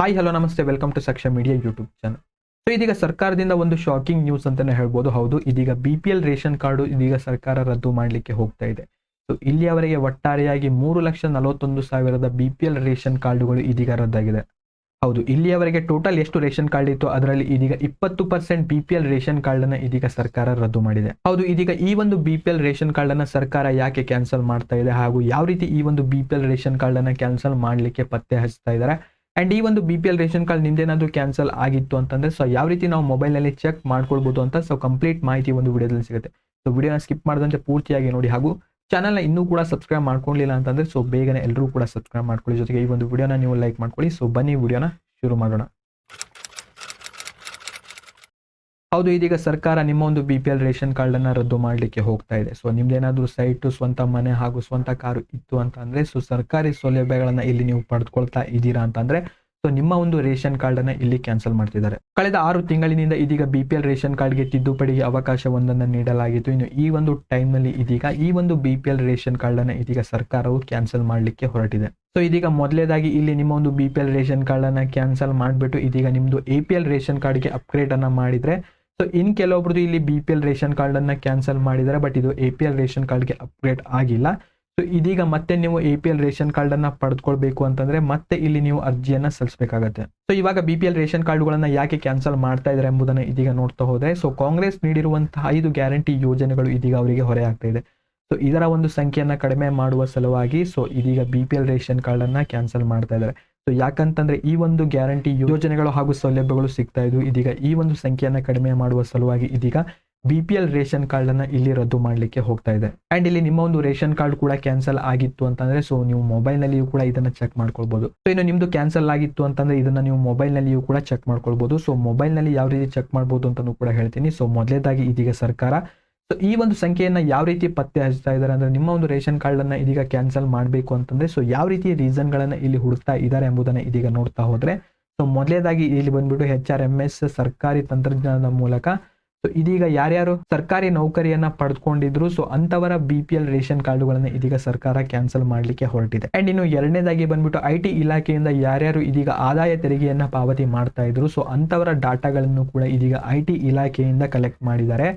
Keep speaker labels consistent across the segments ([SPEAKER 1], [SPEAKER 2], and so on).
[SPEAKER 1] Hi hello namaste. Welcome to Saksha media YouTube channel so ಇದೀಗ ಸರ್ಕಾರದಿಂದ ಒಂದು shocking news ಅಂತಲೇ ಹೇಳ್ಬೋದು. ಹೌದು, ಇದೀಗ B P L ration card ಇದೀಗ ಸರ್ಕಾರ ರದ್ದು ಮಾಡಲಿಕ್ಕೆ ಹೋಗ್ತಾ ಇದೆ. ಸೊ ಇಲ್ಲಿಯವರೆಗೆ ಒಟ್ಟಾರೆಯಾಗಿ ಮೂರು ಲಕ್ಷ ನಲವತ್ತೊಂದು ಸಾವಿರದ ಬಿ ಪಿ ಎಲ್ ರೇಷನ್ ಕಾರ್ಡುಗಳು ಇದೀಗ ರದ್ದಾಗಿದೆ. ಹೌದು, ಇಲ್ಲಿಯವರೆಗೆ ಟೋಟಲ್ ಎಷ್ಟು ರೇಷನ್ ಕಾರ್ಡ್ ಇತ್ತು? ಅದರಲ್ಲಿ ಇದೀಗ ಇಪ್ಪತ್ತು percent B P L ration card ಅನ್ನ ಇದೀಗ ಸರ್ಕಾರ ರದ್ದು ಮಾಡಿದೆ. ಹೌದು, ಇದೀಗ ಈ ಒಂದು B P L ration card ಅನ್ನ ಸರ್ಕಾರ ಯಾಕೆ ಕ್ಯಾನ್ಸಲ್ ಮಾಡ್ತಾ ಇದೆ? ಹಾಗೂ ಯಾವ ರೀತಿ ಈ ಒಂದು B P L ration card ಅನ್ನ ಕ್ಯಾನ್ಸಲ್ ಮಾಡಲಿಕ್ಕೆ ಪತ್ತೆ ಹಚ್ತಾ ಇದ್ದಾರೆ? ಅಂಡ್ ಈ ಒಂದು B P L ration card ನಿಂದೇನಾದರೂ cancel ಆಗಿತ್ತು ಅಂತಂದ್ರೆ ಸೊ ಯಾವ ರೀತಿ ನಾವು ಮೊಬೈಲ್ನಲ್ಲಿ ಚೆಕ್ ಮಾಡ್ಕೊಳ್ಬೋದು ಅಂತ ಸೊ ಕಂಪ್ಲೀಟ್ ಮಾಹಿತಿ ಒಂದು ವಿಡಿಯೋದಲ್ಲಿ ಸಿಗುತ್ತೆ. ಸೊ ವಿಡಿಯೋನ ಸ್ಕಿಪ್ ಮಾಡಿದಂತೆ ಪೂರ್ತಿಯಾಗಿ ನೋಡಿ. ಹಾಗೂ ಚಾನಲ್ನ ಇನ್ನೂ ಕೂಡ ಸಬ್ಸ್ಕ್ರೈಬ್ ಮಾಡ್ಕೊಳ್ಳಿಲ್ಲ ಅಂತಂದ್ರೆ ಸೊ ಬೇಗನೆ ಎಲ್ಲರೂ ಕೂಡ ಸಬ್ಸ್ಕ್ರೈಬ್ ಮಾಡ್ಕೊಳ್ಳಿ. ಜೊತೆಗೆ ಈ ಒಂದು ವಿಡಿಯೋನ ನೀವು ಲೈಕ್ ಮಾಡ್ಕೊಳ್ಳಿ. ಸೊ ಬನ್ನಿ, ವಿಡಿಯೋನ ಶುರು ಮಾಡೋಣ. ಹೌದು, ಇದೀಗ ಸರ್ಕಾರ ನಿಮ್ಮ ಒಂದು B P L ration card ಅನ್ನ ರದ್ದು ಮಾಡಲಿಕ್ಕೆ ಹೋಗ್ತಾ ಇದೆ. ಸೊ ನಿಮ್ದೇನಾದ್ರೂ ಸೈಟ್, ಸ್ವಂತ ಮನೆ ಹಾಗೂ ಸ್ವಂತ ಕಾರು ಇತ್ತು ಅಂತ ಅಂದ್ರೆ ಸೊ ಸರ್ಕಾರಿ ಸೌಲಭ್ಯಗಳನ್ನ ಇಲ್ಲಿ ನೀವು ಪಡೆದುಕೊಳ್ತಾ ಇದ್ದೀರಾ ಅಂತಂದ್ರೆ ಸೊ ನಿಮ್ಮ ಒಂದು ರೇಷನ್ ಕಾರ್ಡ್ ಅನ್ನ ಇಲ್ಲಿ ಕ್ಯಾನ್ಸಲ್ ಮಾಡ್ತಿದ್ದಾರೆ. ಕಳೆದ ಆರು ತಿಂಗಳಿನಿಂದ ಇದೀಗ ಬಿ ಪಿ ಎಲ್ ರೇಷನ್ ಕಾರ್ಡ್ಗೆ ತಿದ್ದುಪಡಿಗೆ ಒಂದನ್ನ ನೀಡಲಾಗಿತ್ತು. ಇನ್ನು ಈ ಒಂದು ಟೈಮ್ನಲ್ಲಿ ಇದೀಗ ಈ ಒಂದು B P L ration card ಅನ್ನ ಇದೀಗ ಸರ್ಕಾರವು ಕ್ಯಾನ್ಸಲ್ ಮಾಡಲಿಕ್ಕೆ ಹೊರಟಿದೆ. ಸೊ ಇದೀಗ ಮೊದಲೇದಾಗಿ ಇಲ್ಲಿ ನಿಮ್ಮ ಒಂದು B P L ration card ಅನ್ನ ಕ್ಯಾನ್ಸಲ್ ಮಾಡಿಬಿಟ್ಟು ಇದೀಗ ನಿಮ್ಮದು ಎ ಪಿ ಎಲ್ ರೇಷನ್ ಕಾರ್ಡ್ಗೆ ಅಪ್ಗ್ರೇಡ್ ಅನ್ನ ಮಾಡಿದ್ರೆ ಸೊ ಇನ್ ಕೆಲವೊಬ್ರದ್ದು ಇಲ್ಲಿ B P L ration card ಅನ್ನ ಕ್ಯಾನ್ಸಲ್ ಮಾಡಿದ್ದಾರೆ ಬಟ್ ಇದು ಎ ಪಿ ಎಲ್ ರೇಷನ್ ಕಾರ್ಡ್ಗೆ ಅಪ್ಗ್ರೇಡ್ ಆಗಿಲ್ಲ. ಸೊ ಇದೀಗ ಮತ್ತೆ ನೀವು A P L ration card ಅನ್ನ ಪಡೆದುಕೊಳ್ಬೇಕು ಅಂತಂದ್ರೆ ಮತ್ತೆ ಇಲ್ಲಿ ನೀವು ಅರ್ಜಿಯನ್ನ ಸಲ್ಲಿಸಬೇಕಾಗತ್ತೆ. ಸೊ ಇವಾಗ ಬಿ ಪಿ ಎಲ್ ರೇಷನ್ ಕಾರ್ಡ್ಗಳನ್ನ ಯಾಕೆ ಕ್ಯಾನ್ಸಲ್ ಮಾಡ್ತಾ ಇದ್ದಾರೆ ಎಂಬುದನ್ನ ಇದೀಗ ನೋಡ್ತಾ ಹೋದ್ರೆ ಸೊ ಕಾಂಗ್ರೆಸ್ ನೀಡಿರುವಂತಹ ಐದು ಗ್ಯಾರಂಟಿ ಯೋಜನೆಗಳು ಇದೀಗ ಅವರಿಗೆ ಹೊರೆ ಆಗ್ತಾ ಇದೆ. ಸೊ ಇದರ ಒಂದು ಸಂಖ್ಯೆಯನ್ನ ಕಡಿಮೆ ಮಾಡುವ ಸಲುವಾಗಿ ಸೊ ಇದೀಗ B P L ration card ಅನ್ನ ಕ್ಯಾನ್ಸಲ್ ಮಾಡ್ತಾ ಇದ್ದಾರೆ. ಸೊ ಯಾಕಂತಂದ್ರೆ ಈ ಒಂದು ಗ್ಯಾರಂಟಿ ಯೋಜನೆಗಳು ಹಾಗೂ ಸೌಲಭ್ಯಗಳು ಸಿಗ್ತಾ ಇದ್ವು. ಇದೀಗ ಈ ಒಂದು ಸಂಖ್ಯೆಯನ್ನ ಕಡಿಮೆ ಮಾಡುವ ಸಲುವಾಗಿ ಇದೀಗ B P L ration card ಅನ್ನ ಇಲ್ಲಿ ರದ್ದು ಮಾಡಲಿಕ್ಕೆ ಹೋಗ್ತಾ ಇದೆ. ಅಂಡ್ ಇಲ್ಲಿ ನಿಮ್ಮ ಒಂದು ರೇಷನ್ ಕಾರ್ಡ್ ಕೂಡ ಕ್ಯಾನ್ಸಲ್ ಆಗಿತ್ತು ಅಂತಂದ್ರೆ ಸೊ ನೀವು ಮೊಬೈಲ್ ನಲ್ಲಿಯೂ ಕೂಡ ಇದನ್ನ ಚೆಕ್ ಮಾಡ್ಕೊಳ್ಬಹುದು ಸೊ ಇನ್ನು ನಿಮ್ದು ಕ್ಯಾನ್ಸಲ್ ಆಗಿತ್ತು ಅಂತಂದ್ರೆ, ಇದನ್ನ ನೀವು ಮೊಬೈಲ್ ನಲ್ಲಿಯೂ ಕೂಡ ಚೆಕ್ ಮಾಡ್ಕೊಳ್ಬಹುದು ಸೊ ಮೊಬೈಲ್ನಲ್ಲಿ ಯಾವ ರೀತಿ ಚೆಕ್ ಮಾಡಬಹುದು ಅಂತಾನು ಕೂಡ ಹೇಳ್ತೀನಿ. ಸೊ ಮೊದಲೇದಾಗಿ ಇದೀಗ ಸರ್ಕಾರ ಸೊ ಈ ಒಂದು ಸಂಖ್ಯೆಯನ್ನ ಯಾವ ರೀತಿ ಪತ್ತೆ ಹಚ್ತಾ ಇದ್ದಾರೆ ಅಂದ್ರೆ ನಿಮ್ಮ ಒಂದು ರೇಷನ್ ಕಾರ್ಡ್ ಅನ್ನ ಇದೀಗ ಕ್ಯಾನ್ಸಲ್ ಮಾಡಬೇಕು ಅಂತಂದ್ರೆ ಸೊ ಯಾವ ರೀತಿ ರೀಸನ್ ಗಳನ್ನ ಇಲ್ಲಿ ಹುಡುಕ್ತಾ ಇದ್ದಾರೆ ಎಂಬುದನ್ನ ಇದೀಗ ನೋಡ್ತಾ ಹೋದ್ರೆ ಸೊ ಮೊದಲೇದಾಗಿ ಇಲ್ಲಿ ಬಂದ್ಬಿಟ್ಟು ಎಚ್ ಆರ್ ಎಂ ಎಸ್ ಸರ್ಕಾರಿ ತಂತ್ರಜ್ಞಾನದ ಮೂಲಕ ಸೊ ಇದೀಗ ಯಾರ್ಯಾರು ಸರ್ಕಾರಿ ನೌಕರಿಯನ್ನ ಪಡೆದುಕೊಂಡಿದ್ರು ಸೊ ಅಂತವರ ಬಿ ಪಿ ಎಲ್ ರೇಷನ್ ಕಾರ್ಡುಗಳನ್ನ ಇದೀಗ ಸರ್ಕಾರ ಕ್ಯಾನ್ಸಲ್ ಮಾಡಲಿಕ್ಕೆ ಹೊರಟಿದೆ. ಅಂಡ್ ಇನ್ನು ಎರಡನೇದಾಗಿ ಬಂದ್ಬಿಟ್ಟು ಐ ಟಿ ಇಲಾಖೆಯಿಂದ ಯಾರ್ಯಾರು ಇದೀಗ ಆದಾಯ ತೆರಿಗೆಯನ್ನ ಪಾವತಿ ಮಾಡ್ತಾ ಇದ್ರು ಸೊ ಅಂತವರ ಡಾಟಾಗಳನ್ನು ಕೂಡ ಇದೀಗ ಐ ಟಿ ಇಲಾಖೆಯಿಂದ ಕಲೆಕ್ಟ್ ಮಾಡಿದ್ದಾರೆ.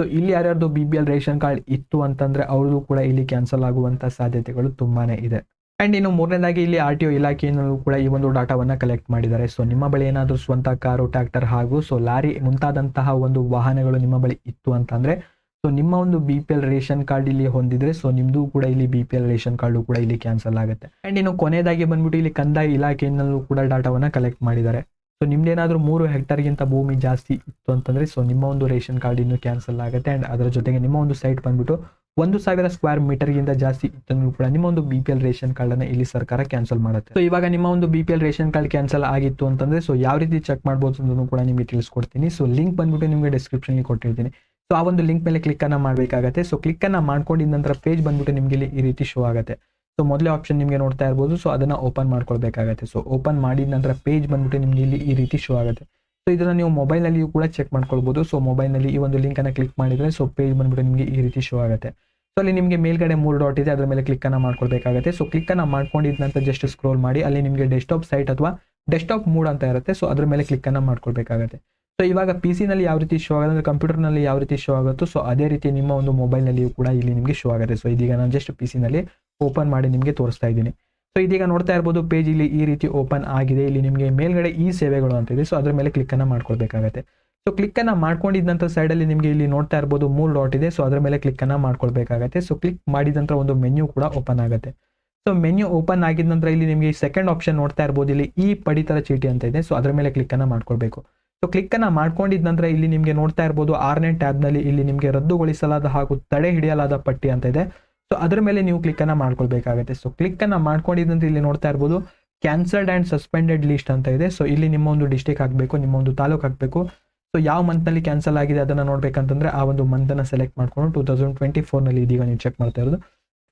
[SPEAKER 1] ಸೊ ಇಲ್ಲಿ ಯಾರ್ಯಾರ್ದು B B L ration card ಇತ್ತು ಅಂತಂದ್ರೆ ಅವ್ರದ್ದು ಕೂಡ ಇಲ್ಲಿ ಕ್ಯಾನ್ಸಲ್ ಆಗುವಂತ ಸಾಧ್ಯತೆಗಳು ತುಂಬಾನೇ ಇದೆ. ಅಂಡ್ ಇನ್ನು ಮೂರನೇದಾಗಿ ಇಲ್ಲಿ ಆರ್ ಟಿ ಒ ಇಲಾಖೆಯಿಂದಲೂ ಕೂಡ ಈ ಒಂದು ಡಾಟಾವನ್ನು ಕಲೆಕ್ಟ್ ಮಾಡಿದ್ದಾರೆ. ಸೊ ನಿಮ್ಮ ಬಳಿ ಏನಾದರೂ ಸ್ವಂತ ಕಾರು, ಟ್ರ್ಯಾಕ್ಟರ್ ಹಾಗೂ ಸೊ ಲಾರಿ ಮುಂತಾದಂತಹ ಒಂದು ವಾಹನಗಳು ನಿಮ್ಮ ಬಳಿ ಇತ್ತು ಅಂತಂದ್ರೆ ಸೊ ನಿಮ್ಮ ಒಂದು B P L ration card ಇಲ್ಲಿ ಹೊಂದಿದ್ರೆ ಸೊ ನಿಮ್ದು ಕೂಡ ಇಲ್ಲಿ B P L ration card ಕೂಡ ಇಲ್ಲಿ ಕ್ಯಾನ್ಸಲ್ ಆಗುತ್ತೆ. ಅಂಡ್ ಇನ್ನು ಕೊನೆಯದಾಗಿ ಬಂದ್ಬಿಟ್ಟು ಇಲ್ಲಿ ಕಂದಾಯ ಇಲಾಖೆಯಿಂದಲೂ ಕೂಡ ಡಾಟಾವನ್ನು ಕಲೆಕ್ಟ್ ಮಾಡಿದ್ದಾರೆ. ಸೊ ನಿಮ್ದೇನಾದ್ರೂ ಮೂರು ಹೆಕ್ಟರ್ಗಿಂತ ಭೂಮಿ ಜಾಸ್ತಿ ಇತ್ತು ಅಂತಂದ್ರೆ ಸೊ ನಿಮ್ಮ ಒಂದು ರೇಷನ್ ಕಾರ್ಡ್ ಇನ್ನು ಕ್ಯಾನ್ಸಲ್ ಆಗುತ್ತೆ ಅಂಡ್ ಅದರ ಜೊತೆಗೆ ನಿಮ್ಮ ಒಂದು ಸೈಟ್ ಬಂದ್ಬಿಟ್ಟು ಒಂದು ಸಾವಿರ ಸ್ಕ್ವೇರ್ ಮೀಟರ್ಗಿಂತ ಜಾಸ್ತಿ ಇತ್ತಂದ್ರೂ ಕೂಡ ನಿಮ್ಮ ಒಂದು B P L ration card ಅನ್ನ ಇಲ್ಲಿ ಸರ್ಕಾರ ಕ್ಯಾನ್ಸಲ್ ಮಾಡುತ್ತೆ. ಸೊ ಇವಾಗ ನಿಮ್ಮ ಒಂದು B P L ration card cancel ಆಗಿತ್ತು ಅಂತಂದ್ರೆ ಸೊ ಯಾವ ರೀತಿ ಚೆಕ್ ಮಾಡ್ಬೋದು ಅಂತ ಕೂಡ ನಿಮಗೆ ತಿಳಿಸ್ಕೊಡ್ತೀನಿ. ಸೊ ಲಿಂಕ್ ಬಂದ್ಬಿಟ್ಟು ನಿಮಗೆ ಡಿಸ್ಕ್ರಿಪ್ಷನ್ ಕೊಟ್ಟಿರ್ತೀನಿ. ಸೊ ಆ ಒಂದು ಲಿಂಕ್ ಮೇಲೆ ಕ್ಲಿಕ್ ಅನ್ನ ಮಾಡಬೇಕಾಗತ್ತೆ. ಸೊ ಕ್ಲಿಕ್ ಅನ್ನ ಮಾಡ್ಕೊಂಡಿದ ನಂತರ ಪೇಜ್ ಬಂದ್ಬಿಟ್ಟು ನಿಮಗೆ ಇಲ್ಲಿ ಈ ರೀತಿ ಶೋ ಆಗುತ್ತೆ. ಸೊ ಮೊದಲೇ ಆಪ್ಷನ್ ನಿಮಗೆ ನೋಡ್ತಾ ಇರ್ಬೋದು. ಸೊ ಅದನ್ನು ಓಪನ್ ಮಾಡ್ಕೊಳ್ಬೇಕಾಗತ್ತೆ. ಸೊ ಓಪನ್ ಮಾಡಿದ ನಂತರ ಪೇಜ್ ಬಂದ್ಬಿಟ್ಟು ನಿಮಗೆ ಇಲ್ಲಿ ಈ ರೀತಿ ಶೋ ಆಗುತ್ತೆ. ಸೊ ಇದನ್ನು ನೀವು ಮೊಬೈಲ್ನಲ್ಲಿಯೂ ಕೂಡ ಚೆಕ್ ಮಾಡ್ಕೊಳ್ಬೋದು. ಸೊ ಮೊಬೈಲ್ನಲ್ಲಿ ಈ ಒಂದು ಲಿಂಕ್ ಅನ್ನ ಕ್ಲಿಕ್ ಮಾಡಿದರೆ ಸೊ ಪೇಜ್ ಬಂದ್ಬಿಟ್ಟು ನಿಮಗೆ ಈ ರೀತಿ ಶೋ ಆಗುತ್ತೆ. ಸೊ ಅಲ್ಲಿ ನಿಮಗೆ ಮೇಲ್ಗಡೆ ಮೂರು ಡಾಟ್ ಇದೆ. ಅದರ ಮೇಲೆ ಕ್ಲಿಕ್ಕನ್ನು ಮಾಡ್ಕೊಳ್ಬೇಕಾಗುತ್ತೆ. ಸೊ ಕ್ಲಿಕ್ಕನ್ನು ಮಾಡ್ಕೊಂಡಿದ ನಂತರ ಜಸ್ಟ್ ಸ್ಕ್ರೋಲ್ ಮಾಡಿ, ಅಲ್ಲಿ ನಿಮಗೆ ಡೆಸ್ಕ್ಟಾಪ್ ಸೈಟ್ ಅಥವಾ ಡೆಸ್ಕ್ಟಾಪ್ ಮೂಡ್ ಅಂತ ಇರುತ್ತೆ. ಸೊ ಅದ್ರ ಮೇಲೆ ಕ್ಲಿಕ್ಕನ್ನು ಮಾಡ್ಕೊಳ್ಬೇಕಾಗುತ್ತೆ. ಸೊ ಇವಾಗ ಪಿ ಸಿನಲ್ಲಿ ಯಾವ ರೀತಿ ಶೋ ಆಗುತ್ತೆ ಕಂಪ್ಯೂಟರ್ನಲ್ಲಿ ಯಾವ ರೀತಿ ಶೋ ಆಗುತ್ತೋ ಸೊ ಅದೇ ರೀತಿ ನಿಮ್ಮ ಒಂದು ಮೊಬೈಲ್ನಲ್ಲಿಯೂ ಕೂಡ ಇಲ್ಲಿ ನಿಮಗೆ ಶೋ ಆಗುತ್ತೆ. ಸೊ ಇದೀಗ ನಾನು ಜಸ್ಟ್ ಪಿ ನಲ್ಲಿ ಓಪನ್ ಮಾಡಿ ನಿಮಗೆ ತೋರಿಸ್ತಾ ಇದ್ದೀನಿ. ಸೊ ಇದೀಗ ನೋಡ್ತಾ ಇರ್ಬೋದು ಪೇಜ್ ಇಲ್ಲಿ ಈ ರೀತಿ ಓಪನ್ ಆಗಿದೆ. ಇಲ್ಲಿ ನಿಮಗೆ ಮೇಲ್ಗಡೆ ಈ ಸೇವೆಗಳು ಅಂತ ಇದೆ. ಸೊ ಅದ್ರ ಮೇಲೆ ಕ್ಲಿಕ್ ಅನ್ನ ಮಾಡ್ಕೊಳ್ಬೇಕಾಗತ್ತೆ. ಸೊ ಕ್ಲಿಕ್ ಅನ್ನ ಮಾಡ್ಕೊಂಡಿದ ನಂತರ ಸೈಡಲ್ಲಿ ನಿಮಗೆ ಇಲ್ಲಿ ನೋಡ್ತಾ ಇರ್ಬೋದು ಮೂರು ಡಾಟ್ ಇದೆ. ಸೊ ಅದರ ಮೇಲೆ ಕ್ಲಿಕ್ ಅನ್ನ ಮಾಡ್ಕೊಳ್ಬೇಕಾಗತ್ತೆ. ಸೊ ಕ್ಲಿಕ್ ಮಾಡಿದಂಥ ಒಂದು ಮೆನ್ಯೂ ಕೂಡ ಓಪನ್ ಆಗುತ್ತೆ. ಸೊ ಮೆನ್ಯೂ ಓಪನ್ ಆಗಿದ ನಂತರ ಇಲ್ಲಿ ನಿಮಗೆ ಸೆಕೆಂಡ್ ಆಪ್ಷನ್ ನೋಡ್ತಾ ಇರ್ಬೋದು. ಇಲ್ಲಿ ಈ ಪಡಿತರ ಚೀಟಿ ಅಂತ ಇದೆ. ಸೊ ಅದರ ಮೇಲೆ ಕ್ಲಿಕ್ ಅನ್ನ ಮಾಡ್ಕೊಳ್ಬೇಕು. ಸೊ ಕ್ಲಿಕ್ ಅನ್ನ ಮಾಡ್ಕೊಂಡಿದ ನಂತರ ಇಲ್ಲಿ ನಿಮಗೆ ನೋಡ್ತಾ ಇರ್ಬೋದು ಆರನೇ ಟ್ಯಾಬ್ನಲ್ಲಿ ಇಲ್ಲಿ ನಿಮಗೆ ರದ್ದುಗೊಳಿಸಲಾದ ಹಾಗೂ ತಡೆ ಹಿಡಿಯಲಾದ ಪಟ್ಟಿ ಅಂತ ಇದೆ. ಸೊ ಅದರ ಮೇಲೆ ನೀವು ಕ್ಲಿಕ್ ಅನ್ನ ಮಾಡ್ಕೊಳ್ಬೇಕಾಗುತ್ತೆ. ಸೊ ಕ್ಲಿಕ್ ಅನ್ನ ಮಾಡ್ಕೊಂಡಿದ್ದಂತ ಇಲ್ಲಿ ನೋಡ್ತಾ ಇರ್ಬೋದು ಕ್ಯಾನ್ಸಲ್ಡ್ ಅಂಡ್ ಸಸ್ಪೆಂಡೆಡ್ ಲಿಸ್ಟ್ ಅಂತ ಇದೆ. ಸೊ ಇಲ್ಲಿ ನಿಮ್ಮ ಒಂದು ಡಿಸ್ಟಿಕ್ ಹಾಕಬೇಕು ನಿಮ್ಮ ಒಂದು ತಾಲೂಕು ಹಾಕಬೇಕು. ಸೊ ಯಾವ ಮಂತ್ನಲ್ಲಿ ಕ್ಯಾನ್ಸಲ್ ಆಗಿದೆ ಅದನ್ನು ನೋಡಬೇಕಂತಂದ್ರೆ, ಆ ಒಂದು ಮಂತನ್ನು ಸೆಲೆಕ್ಟ್ ಮಾಡ್ಕೊಂಡು ಟೂ ತೌಸಂಡ್ ಟ್ವೆಂಟಿ ಫೋರ್ನಲ್ಲಿ ಇದೀಗ ನೀವು ಚೆಕ್ ಮಾಡ್ತಾ ಇರೋದು.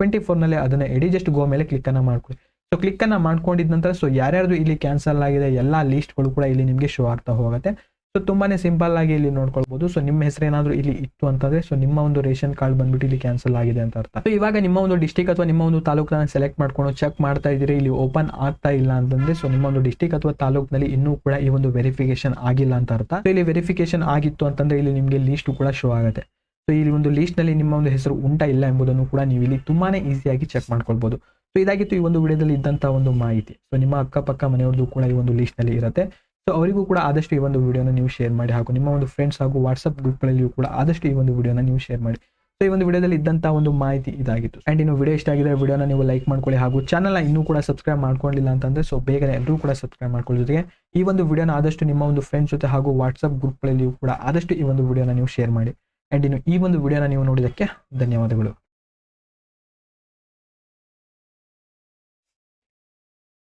[SPEAKER 1] ಟ್ವೆಂಟಿ ಫೋರ್ನಲ್ಲಿ ಅದನ್ನು ಎಡಿ ಜಸ್ಟ್ ಗೋ ಮೇಲೆ ಕ್ಲಿಕ್ ಅನ್ನ ಮಾಡ್ಕೊಳ್ಳಿ. ಸೊ ಕ್ಲಿಕ್ ಅನ್ನ ಮಾಡ್ಕೊಂಡಿದ ನಂತರ ಸೊ ಯಾರ್ಯಾರ್ದು ಇಲ್ಲಿ ಕ್ಯಾನ್ಸಲ್ ಆಗಿದೆ, ಎಲ್ಲ ಲಿಸ್ಟ್ಗಳು ಕೂಡ ಇಲ್ಲಿ ನಿಮಗೆ ಶೋ ಆಗ್ತಾ ಹೋಗುತ್ತೆ. ಸೊ ತುಂಬಾನೇ ಸಿಂಪಲ್ ಆಗಿ ಇಲ್ಲಿ ನೋಡ್ಕೊಳ್ಬಹುದು ಸೊ ನಿಮ್ಮ ಹೆಸರು ಏನಾದರೂ ಇಲ್ಲಿ ಇತ್ತು ಅಂತಂದ್ರೆ ಸೊ ನಿಮ್ಮ ಒಂದು ರೇಷನ್ ಕಾರ್ಡ್ ಬಂದ್ಬಿಟ್ಟು ಇಲ್ಲಿ ಕ್ಯಾನ್ಸಲ್ ಆಗಿದೆ ಅಂತ ಅರ್ಥ. ಸೊ ಇವಾಗ ನಿಮ್ಮ ಒಂದು ಡಿಸ್ಟಿಕ್ ಅಥವಾ ನಿಮ್ಮ ಒಂದು ತಾಲೂಕನ್ನ ಸೆಲೆಕ್ಟ್ ಮಾಡ್ಕೊಂಡು ಚೆಕ್ ಮಾಡ್ತಾ ಇದ್ದೀರಿ, ಇಲ್ಲಿ ಓಪನ್ ಆಗ್ತಾ ಇಲ್ಲ ಅಂತಂದ್ರೆ ಸೊ ನಿಮ್ಮ ಒಂದು ಡಿಸ್ಟಿಕ್ ಅಥವಾ ತಾಲೂಕಿನಲ್ಲಿ ಇನ್ನೂ ಕೂಡ ಈ ಒಂದು ವೆರಿಫಿಕೇಶನ್ ಆಗಿಲ್ಲ ಅಂತ ಅರ್ಥ. ಇಲ್ಲಿ ವೆರಿಫಿಕೇಶನ್ ಆಗಿತ್ತು ಅಂತಂದ್ರೆ, ಇಲ್ಲಿ ನಿಮಗೆ ಲೀಸ್ಟ್ ಕೂಡ ಶೋ ಆಗುತ್ತೆ. ಸೊ ಇಲ್ಲಿ ಒಂದು ಲಿಸ್ಟ್ನಲ್ಲಿ ನಿಮ್ಮ ಒಂದು ಹೆಸರು ಉಂಟಾ ಇಲ್ಲ ಎಂಬುದನ್ನು ಕೂಡ ನೀವು ಇಲ್ಲಿ ತುಂಬಾನೇ ಈಸಿಯಾಗಿ ಚೆಕ್ ಮಾಡ್ಕೊಳ್ಬಹುದು ಸೊ ಇದಾಗಿತ್ತು ಈ ಒಂದು ವಿಡಿಯೋದಲ್ಲಿ ಇದ್ದಂತ ಒಂದು ಮಾಹಿತಿ. ಸೊ ನಿಮ್ಮ ಅಕ್ಕಪಕ್ಕ ಮನೆಯವ್ರದ್ದು ಕೂಡ ಈ ಒಂದು ಲಿಸ್ಟ್ನಲ್ಲಿ ಇರುತ್ತೆ. ಸೊ ಅವರಿಗೂ ಕೂಡ ಆದಷ್ಟು ಈ ಒಂದು ವಿಡಿಯೋನ ನೀವು ಶೇರ್ ಮಾಡಿ ಹಾಗೂ ನಿಮ್ಮ ಒಂದು ಫ್ರೆಂಡ್ಸ್ ಹಾಗೂ ವಾಟ್ಸಪ್ ಗ್ರೂಪ್ಗಳಲ್ಲಿಯೂ ಕೂಡ ಆದಷ್ಟು ಈ ಒಂದು ವಿಡಿಯೋನ ನೀವು ಶೇರ್ ಮಾಡಿ. ಸೊ ಈ ಒಂದು ವಿಡಿಯೋದಲ್ಲಿ ಇದ್ದಂತ ಒಂದು ಮಾಹಿತಿ ಇದಾಗಿತ್ತು. ಆ್ಯಂಡ್ ಇನ್ನು ವಿಡಿಯೋ ಇಷ್ಟ ಆಗಿದ್ರೆ ವಿಡಿಯೋನ ನೀವು ಲೈಕ್ ಮಾಡ್ಕೊಳ್ಳಿ ಹಾಗೂ ಚಾನಲ್ನ ಇನ್ನೂ ಕೂಡ ಸಬ್ಸ್ಕ್ರೈಬ್ ಮಾಡ್ಕೊಂಡಿಲ್ಲ ಅಂತಂದರೆ ಸೊ ಬೇಗನೆ ಎಲ್ಲರೂ ಕೂಡ ಸಬ್ಸ್ಕ್ರೈಬ್ ಮಾಡ್ಕೊಳ್ಳೋ. ಜೊತೆಗೆ ಈ ಒಂದು ವಿಡಿಯೋನ ಆದಷ್ಟು ನಿಮ್ಮ ಒಂದು ಫ್ರೆಂಡ್ಸ್ ಜೊತೆ ಹಾಗೂ ವಾಟ್ಸಪ್ ಗ್ರೂಪ್ಗಳಲ್ಲಿಯೂ ಕೂಡ ಆದಷ್ಟು ಈ ಒಂದು ವಿಡಿಯೋನ ನೀವು ಶೇರ್ ಮಾಡಿ. ಆ್ಯಂಡ್ ಇನ್ನು ಈ ಒಂದು ವಿಡಿಯೋನ ನೀವು ನೋಡಿದ್ದಕ್ಕೆ ಧನ್ಯವಾದಗಳು.